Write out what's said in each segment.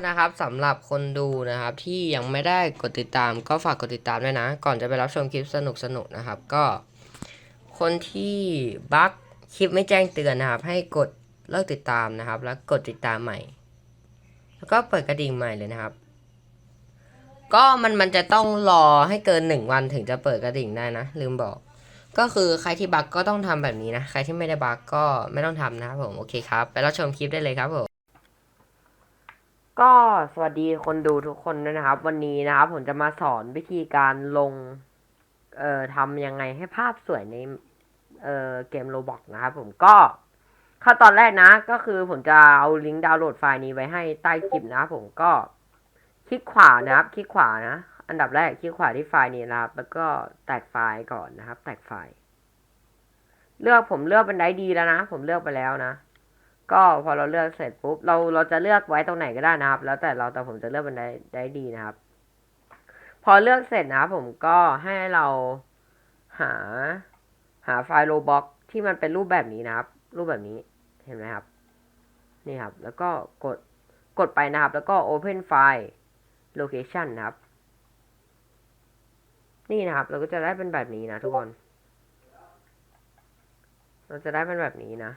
นะครับสำหรับคนดูนะครับที่ยังไม่ได้กดติดตามก็ฝากกดติดตามด้วยนะ ก่อนจะไปรับชมคลิปสนุกๆนะครับ ก็คนที่บั๊กคลิปไม่แจ้งเตือนนะครับ ให้กดเลิกติดตามนะครับ แล้วกดติดตามใหม่ แล้วก็เปิดกระดิ่งใหม่เลยนะครับ ก็มันมันจะต้องรอให้เกินหนึ่งวันถึงจะเปิดกระดิ่งได้นะ ลืมบอก ก็คือใครที่บั๊กก็ต้องทำแบบนี้นะ ใครที่ไม่ได้บั๊กก็ไม่ต้องทำนะครับผมโอเคครับ ไปรับชมคลิปได้เลยครับผม ก็สวัสดีคนดูทุกคนด้วยนะครับ วันนี้นะครับผมจะมาสอนวิธีการลง เอ่อทำยังไงให้ภาพสวยใน เอ่อเกมโรบอกนะครับผมก็ขั้นตอนแรกนะ ก็คือผมจะเอาลิงก์ดาวน์โหลดไฟล์นี้ไว้ให้ใต้คลิปนะครับผมก็คลิกขวานะครับ คลิกขวานะ อันดับแรกคลิกขวาที่ไฟล์นี้นะครับ แล้วก็แตกไฟล์ก่อนนะครับ แตกไฟล์ เลือกผมเลือกเป็นไดดีแล้วนะ ผมเลือกไปแล้วนะ ก็พอเราเลือกเสร็จปุ๊บเราเราจะเลือกไว้ตรงไหนก็ได้นะครับ แล้วแต่เราแต่ผมจะเลือกเป็นได้ได้ดีนะครับ พอเลือกเสร็จนะผมก็ให้เราหาหาไฟล์โลบ็อกที่มันเป็นรูปแบบนี้นะครับ รูปแบบนี้เห็นไหมครับ นี่ครับ แล้วก็กดกดไปนะครับ แล้วก็ Open File Location นะครับ นี่นะครับ เราก็จะได้เป็นแบบนี้นะทุกคน เราจะได้เป็นแบบนี้นะ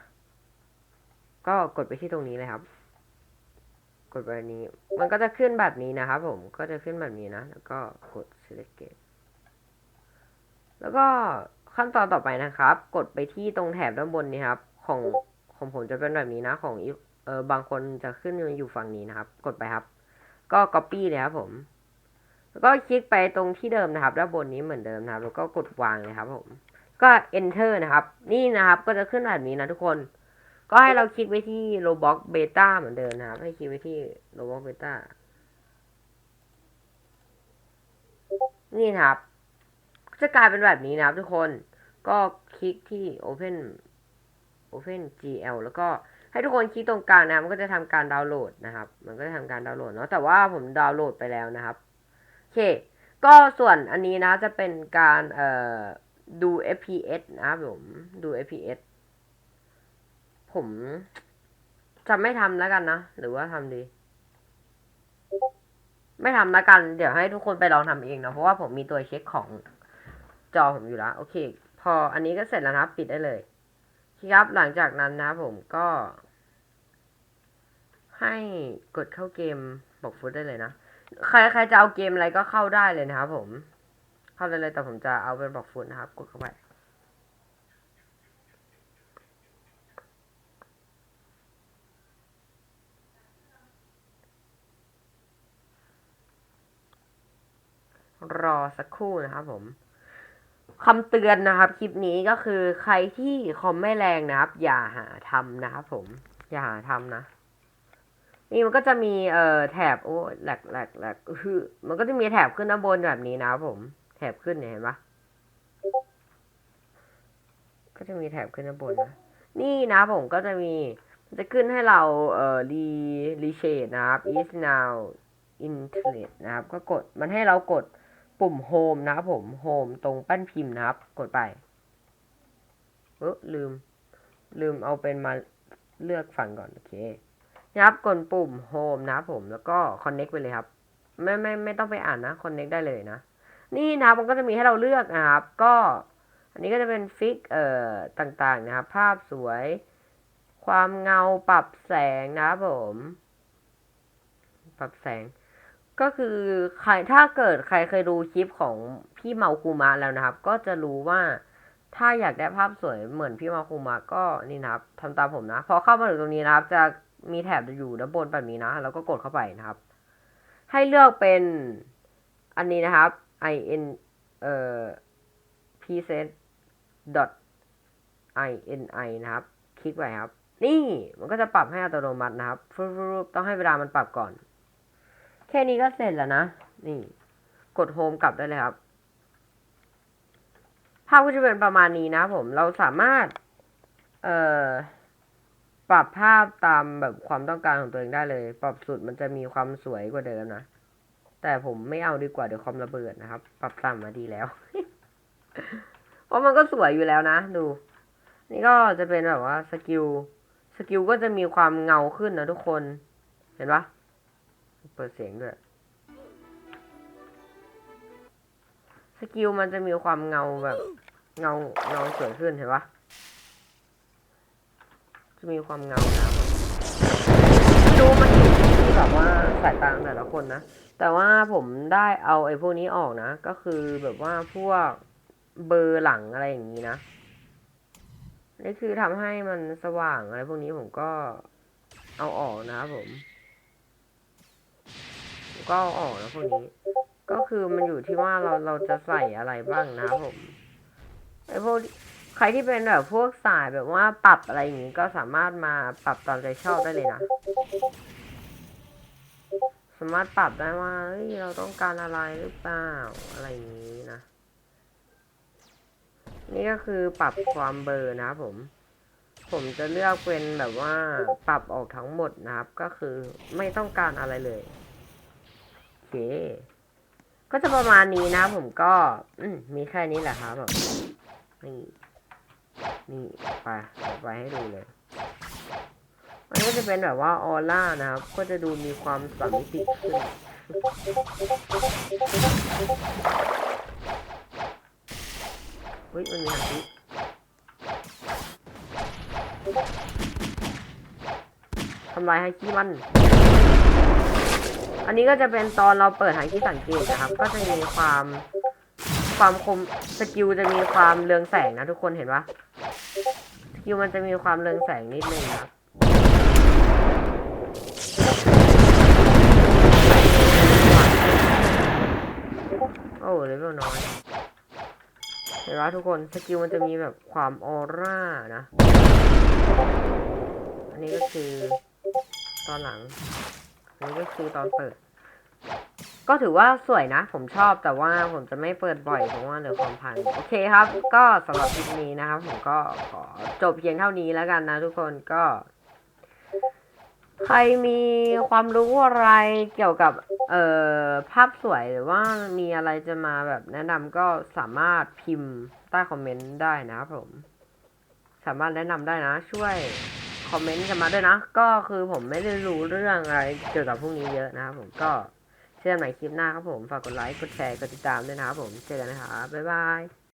ก็กดไปที่ตรงนี้เลยครับ กดไปนี้ มันก็จะขึ้นแบบนี้นะครับผมก็จะขึ้นแบบนี้นะ แล้วก็กด select gate แล้วก็ขั้นตอนต่อไปนะครับ กดไปที่ตรงแถบด้านบนนี้ครับ ของของผมจะเป็นแบบนี้นะ ของเออบางคนจะขึ้นอยู่ฝั่งนี้นะครับ กดไปครับ ก็ copy เลยครับผม แล้วก็คลิกไปตรงที่เดิมนะครับ ด้านบนนี้เหมือนเดิมนะครับ แล้วก็กดวางเลยครับผม ก็ enter นะครับ นี่นะครับ ก็จะขึ้นแบบนี้นะทุกคน ก็ให้เราคลิกไว้ที่ Roblox Beta เหมือนเดิมนะครับ ให้คลิกไว้ที่ Roblox Beta นี่นะครับ จะกลายเป็นแบบนี้นะครับทุกคน ก็คลิกที่ Open Open GL แล้วก็ให้ทุกคนคลิกตรงกลางนะครับมันก็จะทำการดาวน์โหลดนะครับ มันก็จะทำการดาวน์โหลดเนาะ แต่ว่าผมดาวน์โหลดไปแล้วนะครับโอเค ก็ส่วนอันนี้นะจะเป็นการเอ่อดู FPS นะครับผม ดู FPS ผมจะไม่ทำแล้วกันนะ หรือว่าทำดี ไม่ทำแล้วกัน เดี๋ยวให้ทุกคนไปลองทำเองนะ เพราะว่าผมมีตัวเช็คของจอผมอยู่แล้ว โอเค พออันนี้ก็เสร็จแล้วนะปิดได้เลยครับหลังจากนั้นนะผมก็ ให้กดเข้าเกมบอกฟุตได้เลยนะ ใครใครจะเอาเกมอะไรก็เข้าได้เลยนะครับผม เข้าได้เลยแต่ผมจะเอาเป็นบอกฟุตนะครับ กดเข้าไป รอสักครู่นะครับผมคำเตือนนะครับ คลิปนี้ก็คือใครที่คอมไม่แรงนะครับ อย่าหาทำนะครับผม อย่าหาทำนะ นี่มันก็จะมีเอ่อแถบโอ้แหลกแหลกแหลกอือมันก็จะมีแถบขึ้นด้านบนแบบนี้นะครับผม แถบขึ้นเห็นปะก็จะมีแถบขึ้นด้านบนนะนี่นะผมก็จะมีจะขึ้นให้เราเอ่อรีรีเชดนะครับ is now internet นะครับ ก็กดมันให้เรากด ปุ่มโฮมนะครับผมโฮมตรงแป้นพิมพ์นะครับ กดไปเออลืม ลืมเอาเป็นมาเลือกฝั่งก่อน โอเคนะครับกดปุ่มโฮมนะครับผมแล้วก็ connect ไปเลยครับ ไม่ไม่ไม่ต้องไปอ่านนะ connect ได้เลยนะ นี่นะครับมันก็จะมีให้เราเลือกนะครับ ก็ อันนี้ก็จะเป็นฟิกเอ่อต่างๆนะครับ ภาพสวย ความเงาปรับแสงนะครับผม ปรับแสง ก็คือใครถ้าเกิดใครเคยดูคลิปของพี่เมาคูมะแล้วนะครับ ก็จะรู้ว่าถ้าอยากได้ภาพสวยเหมือนพี่เมาคูมะก็นี่นะครับทำตามผมนะ พอเข้ามาถึงตรงนี้นะครับ จะมีแถบอยู่ด้านบนแบบนี้นะ แล้วก็กดเข้าไปนะครับ ให้เลือกเป็นอันนี้นะครับ i n เอ่อ preset dot i n i นะครับ คลิกไปครับ นี่มันก็จะปรับให้อัตโนมัตินะครับฟึบๆต้องให้เวลามันปรับก่อน ค่นี้ก็เสร็จแล้วนะ นี่ กดโฮมกลับได้เลยครับ ภาพก็จะเป็นประมาณนี้นะผม เราสามารถ เอ่อ ปรับภาพตามแบบความต้องการของตัวเองได้เลย ปรับสุดมันจะมีความสวยกว่าเดิมนะ แต่ผมไม่เอาดีกว่าเดี๋ยวคอมระเบิดนะครับ ปรับต่ำมาดีแล้ว เพราะมันก็สวยอยู่แล้วนะ ดู นี่ก็จะเป็นแบบว่าสกิล สกิลก็จะมีความเงาขึ้นนะทุกคน เห็นปะ เปิดเสียงด้วย สกิลมันจะมีความเงาแบบ เงาเงาสวยขึ้นเห็นปะจะมีความเงานะไม่รู้มันอยู่ที่แบบว่าสายตาแต่ละคนนะ แต่ว่าผมได้เอาไอ้พวกนี้ออกนะ ก็คือแบบว่าพวกเบอร์หลังอะไรอย่างนี้นะนี่คือทำให้มันสว่างอะไรพวกนี้ผมก็เอาออกนะครับผม ก็เอาออกนะพวกนี้ ก็คือมันอยู่ที่ว่าเราเราจะใส่อะไรบ้างนะครับผมไอพวกใครที่เป็นแบบพวกสายแบบว่าปรับอะไรอย่างนี้ก็สามารถมาปรับตามใจชอบได้เลยนะ สามารถปรับได้ว่าเฮ้ยเราต้องการอะไรหรือเปล่าอะไรอย่างนี้นะ นี่ก็คือปรับความเบอร์นะครับผม ผมจะเลือกเป็นแบบว่าปรับออกทั้งหมดนะครับ ก็คือไม่ต้องการอะไรเลย เค ก็จะประมาณนี้นะผมก็ อืมีแค่นี้แหละครับแบบนี่นี่ไปไปให้ดูเลย มันก็จะเป็นแบบว่าออร่านะครับ ก็จะดูมีความสามมิติขึ้นเฮ้ยมันมีฮันติทำลายไฮกี้มัน อันนี้ก็จะเป็นตอนเราเปิดไฮกี้สังเกตนะครับ ก็จะมีความความคมสกิลจะมีความเรืองแสงนะทุกคนเห็นปะสกิลมันจะมีความเรืองแสงนิดนึงครับโอ้เลเวลน้อยเห็นปะทุกคนสกิลมันจะมีแบบความออร่านะ อันนี้ก็คือตอนหลัง นนี้ก็คือตอนเปิด ก็ถือว่าสวยนะ ผมชอบแต่ว่าผมจะไม่เปิดบ่อยเพราะว่าเดี๋ยวความพันโอเคครับ ก็สำหรับคลิปนี้นะครับ ผมก็ขอจบเพียงเท่านี้แล้วกันนะ ทุกคนก็ ใครมีความรู้อะไรเกี่ยวกับ เอ่อภาพสวยหรือว่ามีอะไรจะมาแบบแนะนำก็สามารถพิมพ์ใต้คอมเมนต์ได้นะครับผม สามารถแนะนำได้นะช่วย คอมเมนต์กันมาด้วยนะ ก็คือผมไม่ได้รู้เรื่องอะไรเกี่ยวกับพวกนี้เยอะนะครับผมก็เจอกันใหม่คลิปหน้าครับผม ฝากกดไลค์ กดแชร์ กดติดตามด้วยนะครับผม เจอกันนะครับ บ๊ายบาย